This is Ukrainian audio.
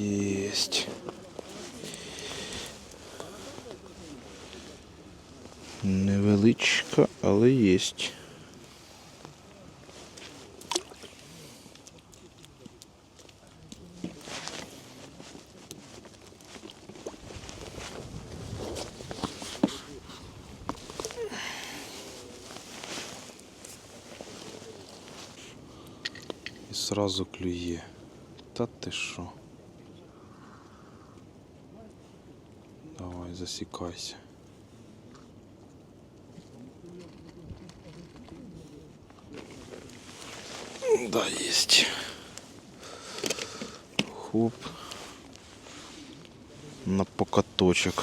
Єсть. Невеличка, але єсть. Сразу клює. Та ти що? Давай, засікайся. Да, есть. Хоп. На покаточек.